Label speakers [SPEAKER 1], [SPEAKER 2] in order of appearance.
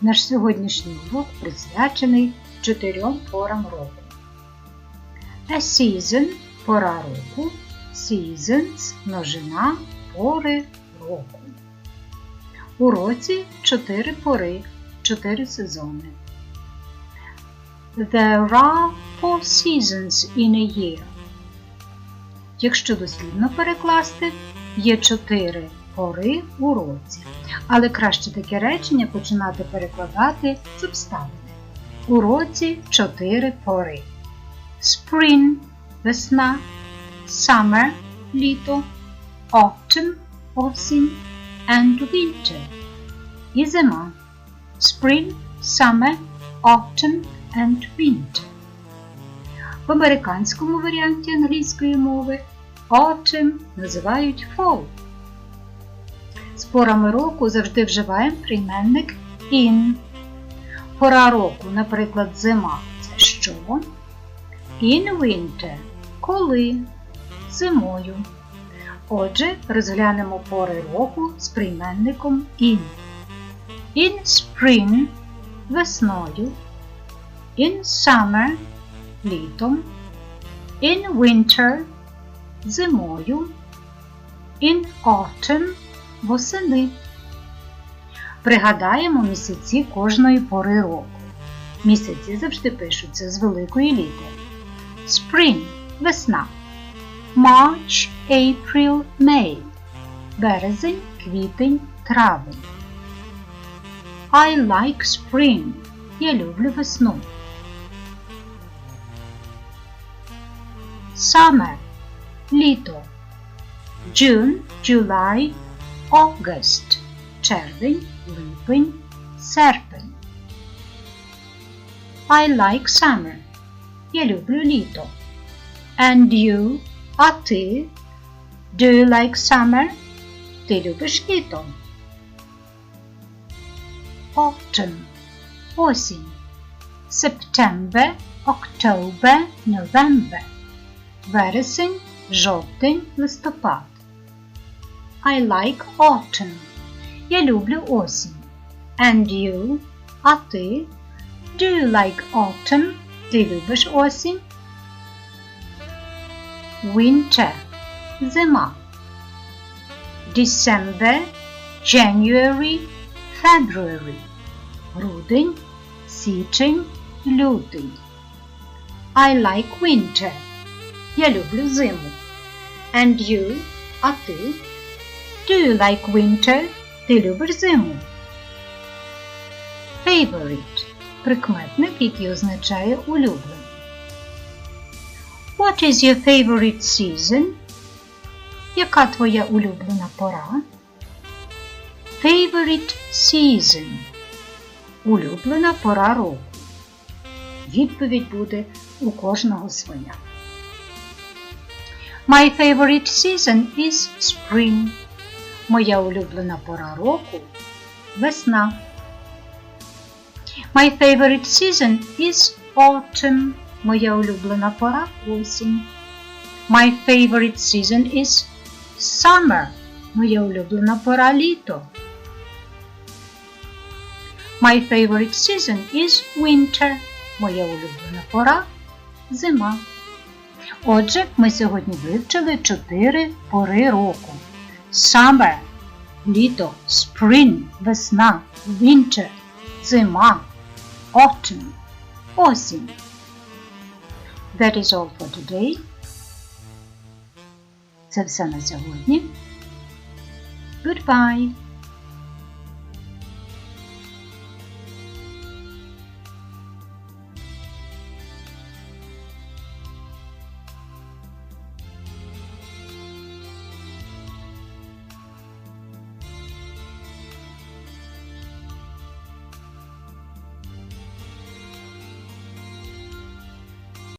[SPEAKER 1] Наш сьогоднішній урок присвячений чотирьом порам року. A season – пора року, seasons – множина пори року. У році чотири пори, чотири сезони. There are four seasons in a year. Якщо дослівно перекласти, є чотири пори у році. Але краще таке речення починати перекладати з обставини. У році чотири пори. Spring – весна, summer – літо, autumn – осінь and winter – і зима. Spring, summer, autumn and winter. В американському варіанті англійської мови autumn називають fall. З порами року завжди вживаємо прийменник in. Пора року, наприклад, зима це що? In winter коли? Зимою. Отже, розглянемо пори року з прийменником in. In spring весною. In summer літом. In winter зимою. In autumn восени. Пригадаємо місяці кожної пори року. Місяці завжди пишуться з великої літери. Spring весна. March, April, May. Березень, квітень, травень. I like spring. Я люблю весну. Summer літо. June, July, August червень, липень, серпень. I like summer. Я люблю літо. And you, а ти? Do you like summer? Ти любиш літо. Autumn осінь. September, October, November. Вересень, жовтень, листопад. I like autumn. Я люблю осінь. And you? А ти? Do you like autumn? Ти любиш осінь? Winter. Зима. December, January, February. Грудень, січень, лютий. I like winter. Я люблю зиму. And you? А ти? Do you like winter? Ти любиш зиму? Favorite – прикметник, який означає улюблений. What is your favorite season? Яка твоя улюблена пора? Favorite season – улюблена пора року. Відповідь буде у кожного своя. My favorite season is spring. Моя улюблена пора року весна. My favorite season is autumn. Моя улюблена пора осінь. My favorite season is summer. Моя улюблена пора літо. My favorite season is winter. Моя улюблена пора зима. Отже, ми сьогодні вивчили чотири пори року. Summer – літо, spring – весна, winter – зима, autumn – осінь. That is all for today. Це все на сьогодні. Goodbye!